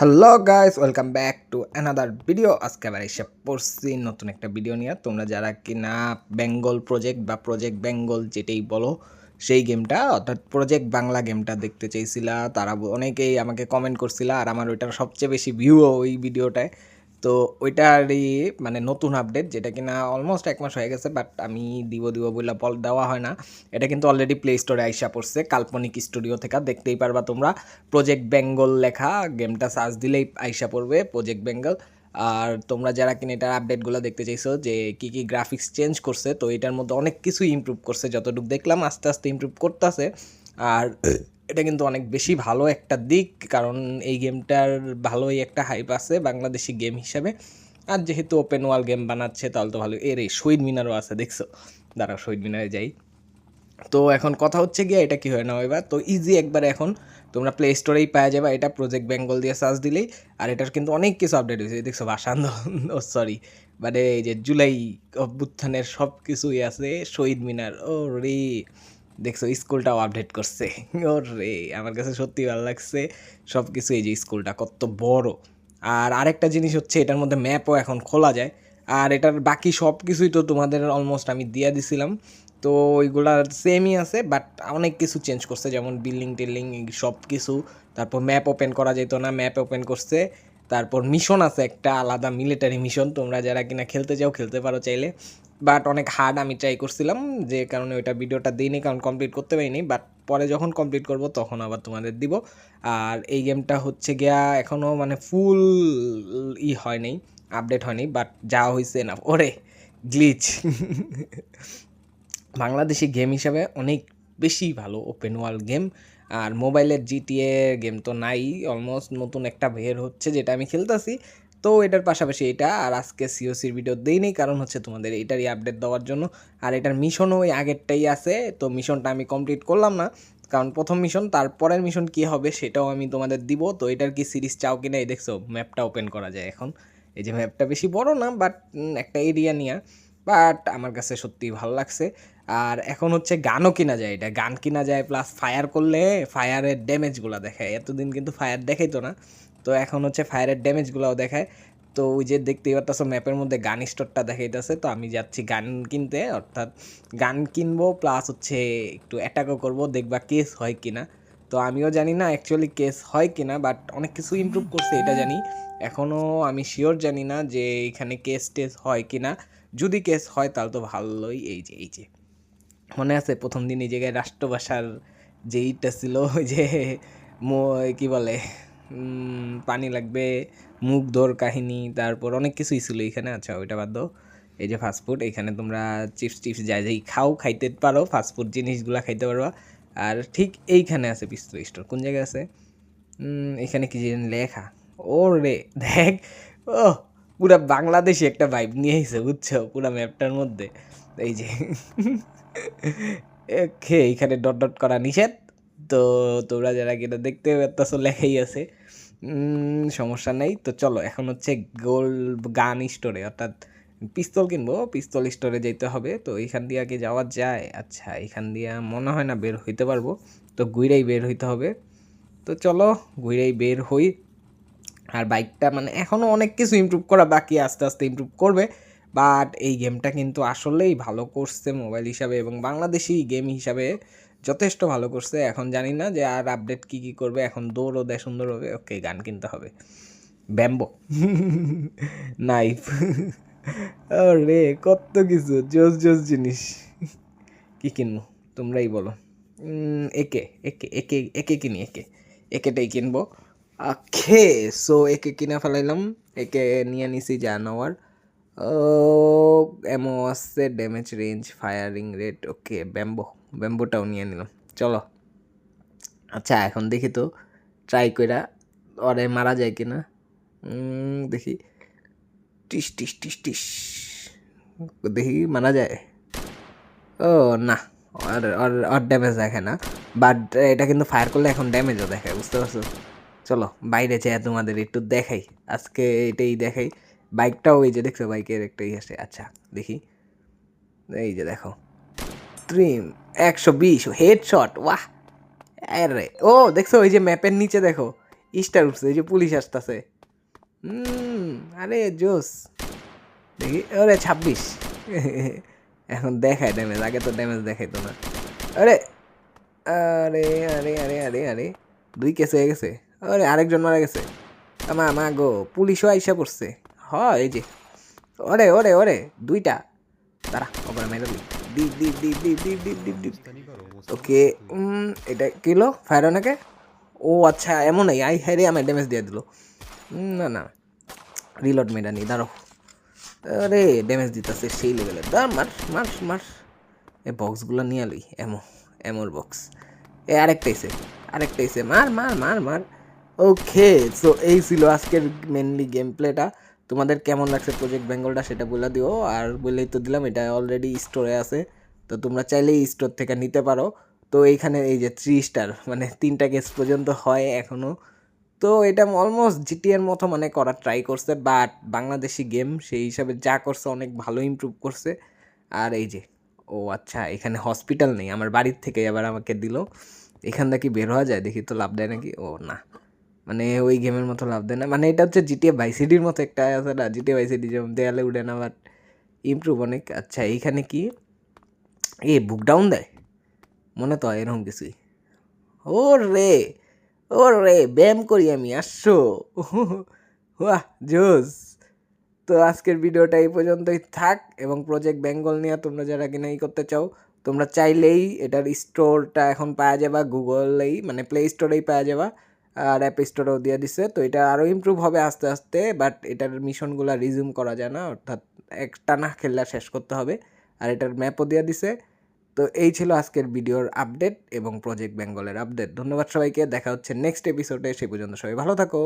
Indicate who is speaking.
Speaker 1: Hello guys welcome back to another video আজকে আবার এসে পড়ছি নতুন একটা ভিডিও নিয়ে। তোমরা যারা কিনা বেঙ্গল প্রজেক্ট বা প্রজেক্ট বেঙ্গল যেটাই বলো, সেই গেমটা অর্থাৎ প্রজেক্ট বাংলা গেমটা দেখতে চাইছিলা। তারা অনেকেই আমাকে কমেন্ট করছিলা, আর আমার ওইটার সবচেয়ে বেশি ভিউ ওই ভিডিওটায় তো ওইটারই মানে নতুন আপডেট যেটা কিনা অলমোস্ট এক মাস হয়ে গেছে বাট আমি দিব দিব বলে বল দেওয়া হয় না। এটা কিন্তু অলরেডি প্লে স্টোরে আইসা পড়ছে কাল্পনিক স্টুডিও থেকে, দেখতেই পারবা তোমরা। প্রজেক্ট বেঙ্গল লেখা গেমটা সার্চ দিলেই আইসা পড়বে প্রজেক্ট বেঙ্গল আর তোমরা যারা কিনা এটার আপডেটগুলো দেখতে চাইছো, যে কি কি গ্রাফিক্স চেঞ্জ করছে, তো এটার মধ্যে অনেক কিছুই ইমপ্রুভ করছে। যতটুকু দেখলাম, আস্তে আস্তে ইমপ্রুভ করতেছে। আর এটা কিন্তু অনেক বেশি ভালো একটা দিক কারণ এই গেমটার ভালোই একটা হাইপ আছে বাংলাদেশি গেম হিসাবে। আর যেহেতু ওপেন ওয়াল গেম বানাচ্ছে তাহলে তো ভালো। এর এই শহীদ মিনারও আছে দেখছ? দাঁড়াও শহীদ মিনারে যাই। তো এখন কথা হচ্ছে গিয়ে এটা কি হয় না এবার তো ইজি একবার এখন তোমরা প্লে স্টোরেই পাওয়া যাবে। এটা প্রজেক্ট বেঙ্গল দিয়ে সার্চ দিলেই আর এটার কিন্তু অনেক কিছু আপডেট হয়েছে। দেখছ ভাষা আন্দোলন ও সরি মানে এই যে জুলাই অভ্যুত্থানের সব কিছুই আছে শহীদ মিনার। ও রে দেখছ, স্কুলটাও আপডেট করছে। ও রে আমার কাছে সত্যি ভালো লাগছে সব কিছু এই যে স্কুলটা কত বড়। আর আরেকটা জিনিস হচ্ছে, এটার মধ্যে ম্যাপও এখন খোলা যায়। আর এটার বাকি সব কিছুই তো তোমাদের অলমোস্ট আমি দিয়ে দিছিলাম। তো ওইগুলা সেমই আছে বাট অনেক কিছু চেঞ্জ করছে, যেমন বিল্ডিং টিল্ডিং সব কিছু তারপর ম্যাপ ওপেন করা যেত না ম্যাপ ওপেন করছে। তারপর মিশন আছে একটা আলাদা মিলিটারি মিশন তোমরা যারা কিনা খেলতে চাও, খেলতে পারো চাইলে। বাট অনেক হার্ড আমি ট্রাই করছিলাম যে কারণে ওইটা ভিডিওটা দিইনি, কারণ কমপ্লিট করতে পারিনি। বাট পরে যখন কমপ্লিট করব, তখন আবার তোমাদের দিব। আর এই গেমটা হচ্ছে গিয়া এখনও মানে ফুল ই হয় নাই আপডেট হয়নি বাট যা হয়েছে না ওরে গ্লিচ বাংলাদেশি গেম হিসাবে অনেক বেশি ভালো ওপেন ওয়ার্ল্ড গেম আর মোবাইলের জিটিএ গেম তো নাই অলমোস্ট নতুন একটা বের হচ্ছে, যেটা আমি খেলতেছি। তো এটার পাশাপাশি এটা আর আজকে সিওসির ভিডিও দেইনি, কারণ হচ্ছে তোমাদের এটারই আপডেট দেওয়ার জন্য। আর এটার মিশনও ওই আগেরটাই আছে, তো মিশনটা আমি কমপ্লিট করলাম না। কারণ প্রথম মিশন তারপরের মিশন কি হবে সেটাও আমি তোমাদের দিব। তো এটার কি সিরিজ চাও কিনা, এই দেখছ ম্যাপটা ওপেন করা যায় এখন। এই যে ম্যাপটা বেশি বড় না বাট একটা এরিয়া নিয়ে। বাট আমার কাছে সত্যি ভালো লাগছে। আর এখন হচ্ছে গানও কিনা যায় এটা। গান কিনা যায় প্লাস ফায়ার করলে ফায়ারের ড্যামেজগুলো দেখায়। এতদিন কিন্তু ফায়ার দেখাইতো না। তো এখন হচ্ছে ফায়ারের ড্যামেজগুলোও দেখায়। তো ওই যে দেখতেই পারতেছো ম্যাপের মধ্যে গান স্টোরটা দেখাইতেছে। তো আমি যাচ্ছি গান কিনতে, অর্থাৎ গান কিনবো প্লাস হচ্ছে একটু অ্যাটাকও করব, দেখবা কেস হয় কিনা। তো আমিও জানি না অ্যাকচুয়ালি কেস হয় কিনা বাট অনেক কিছু ইমপ্রুভ করছে, এটা জানি। এখনও আমি শিওর জানি না যে এখানে কেস টেস হয় কিনা। যদি কেস হয়, তাহলে তো ভালোই। এই যে এই যে। মনে আছে, প্রথম দিন এই জায়গায় রাষ্ট্রভাষার যে ইটা ছিল, ওই যে কি বলে? পানি লাগবে, মুখ ধর কাহিনী, তারপর অনেক কিছুই ছিল এখানে। আচ্ছা ওইটা বাদ দাও। এই যে ফাস্টফুড এখানে তোমরা চিপস টিপস যাই যাই খাও, খাইতে পারো ফাস্টফুড জিনিসগুলা খাইতে পারবা। আর ঠিক এইখানে আছে পিস্তল স্টোর কোন জায়গায় আছে? এখানে কি জানি লেখা। ও রে দেখ। ও পুরা বাংলাদেশি একটা ভাইব নিয়ে এসে বুঝছ? পুরা ম্যাপটার মধ্যে। এই যে খে এইখানে ডট ডট করা নিষেধ। তো তোমরা যারা কিনা দেখতে পাচ্ছ লেখাই আছে। সমস্যা নেই। তো চলো, এখন হচ্ছে গোল্ড গান স্টোরে, অর্থাৎ পিস্তল কিনবো, পিস্তল স্টোরে যেতে হবে। তো এইখান দিয়ে আগে যাওয়া যায়। আচ্ছা এখান দিয়ে মনে হয় না বের হইতে পারব। তো গুইরাই বের হইতে হবে। তো চলো, ঘুরেই বের হই। আর বাইকটা মানে এখনও অনেক কিছু ইমপ্রুভ করা বাকি, আস্তে আস্তে ইমপ্রুভ করবে। বাট এই গেমটা কিন্তু আসলেই ভালো করছে মোবাইল হিসাবে এবং বাংলাদেশি গেম হিসাবে। যথেষ্ট ভালো করছে। এখন জানি না যে আর আপডেট কি কি করবে। এখন দৌড়ও দেয় সুন্দর হবে ওকে গান কিনতে হবে। ব্যাম্বো। নাইফ রে কত কিছু। জোস জোস জিনিস। কি কিনবো? তোমরাই বলো। একে একে একে একে কিনি একে। একেটাই কিনবো। খে সো একে কিনে ফেলাইলাম। একে নিয়ে নিছি জানোয়ার। এমও আসছে damage range firing rate okay bamboo ব্যাম্বোটাও নিয়ে নিলাম। চলো। আচ্ছা এখন দেখি তো ট্রাই কইরা, ওরে মারা যায় কি না দেখি। টিস টিস টিস টিস। দেখি, মারা যায়। ও, না, আর আর আর ড্যামেজ দেখে না। বাট এটা কিন্তু ফায়ার করলে এখন ড্যামেজও দেখে বুঝতে পারছ? চলো, বাইরে যেয়ে তোমাদের একটু দেখাই। আজকে এটাই দেখাই। বাইকটাও এই যে দেখছ, বাইকের একটাই আছে। আচ্ছা দেখি। এই যে দেখো। ট্রিম একশো বিশ হেড শট ওয়াহ আরে, ও, দেখছ, ওই যে ম্যাপের নিচে দেখো। স্টার উঠছে এই যে পুলিশ আসতেছে। আরে, জোস। দেখি, ওরে, ছাব্বিশ। এখন দেখায় ড্যামেজ আগে তো ড্যামেজ দেখাইতো না। আরে আরে আরে আরে আরে আরে। দুই কেসে হয়ে গেছে। আরে, আরেকজন মারা গেছে। আমা, মা গো, পুলিশও আইসা পড়ছে। হ এই যে। ওরে ওরে ওরে, দুইটা। দাঁড়া, ওপরে মেরে দিই। ডিপ ডিপ ডিপ ডিপ ডিপ ডিপ ডিপ ডিপ ওকে এটা কিলো ফায়ার অনেকে ও আচ্ছা এমনই আই হেরে আমার ড্যামেজ দিয়ে দিল। না না। রিলোড মেডা নি দাঁড়ো আরে ড্যামেজ দিতেছে সেই লেভেলের দাঁড়, মার মার মার। এই বক্সগুলো নিয়ে আলি এমো এমোর বক্স এ, আরেকটা এসে। আরেকটা এসে। মার মার মার মার। ওকে সো এই ছিল আজকের মেনলি গেম প্লেটা তোমাদের কেমন লাগছে প্রজেক্ট বেঙ্গলটা সেটা বলে দিও। আর বলেই তো দিলাম, এটা অলরেডি স্টোরে আছে। তো তোমরা চাইলেই স্টোর থেকে নিতে পারো। তো এইখানে এই যে থ্রি স্টার মানে তিনটা কেস পর্যন্ত হয় এখনও তো এটা অলমোস্ট জিটিএর মতো মানে করার ট্রাই করছে বাট বাংলাদেশি গেম সেই হিসাবে যা করছে অনেক ভালো ইমপ্রুভ করছে। আর এই যে, ও আচ্ছা এখানে হসপিটাল নেই, আমার বাড়ির থেকে আবার আমাকে দিল। এখান থেকে বের হওয়া যায়, দেখি তো লাভ দেয় নাকি? ও না। মানে ওই গেমের মতো লাভ দেয় না। মানে এটা হচ্ছে জিটিএ বাইসিডির মতো একটা আছে না? জিটিএ বাইসিডি যেমন দেয়ালে উঠে না বাট ইমপ্রুভ অনেক। আচ্ছা এইখানে কি? এ বুক ডাউন দেয়? মনে তো এরকম কিছুই। ও রে ও রে ব্যায়াম করি আমি, আসছো? বাহ জোস। তো আজকের ভিডিওটা এই পর্যন্তই থাক, এবং প্রজেক্ট বেঙ্গল নিয়ে তোমরা যারা কিনা ই করতে চাও, তোমরা চাইলেই এটার স্টোরটা এখন পাওয়া যাবা গুগলেই মানে প্লে স্টোরেই পাওয়া যাবা। আর অ্যাপ স্টোরেও দিয়ে দিছে। তো এটা আরও ইম্প্রুভ হবে আস্তে আস্তে বাট এটার মিশনগুলো রিজিউম করা যায় না। অর্থাৎ এক টানা খেললা শেষ করতে হবে। আর এটার ম্যাপও দিয়ে দিছে। তো এই ছিল আজকের ভিডিওর আপডেট এবং প্রজেক্ট বেঙ্গলের আপডেট ধন্যবাদ সবাইকে। দেখা হচ্ছে নেক্সট এপিসোডে সে পর্যন্ত সবাই ভালো থাকো।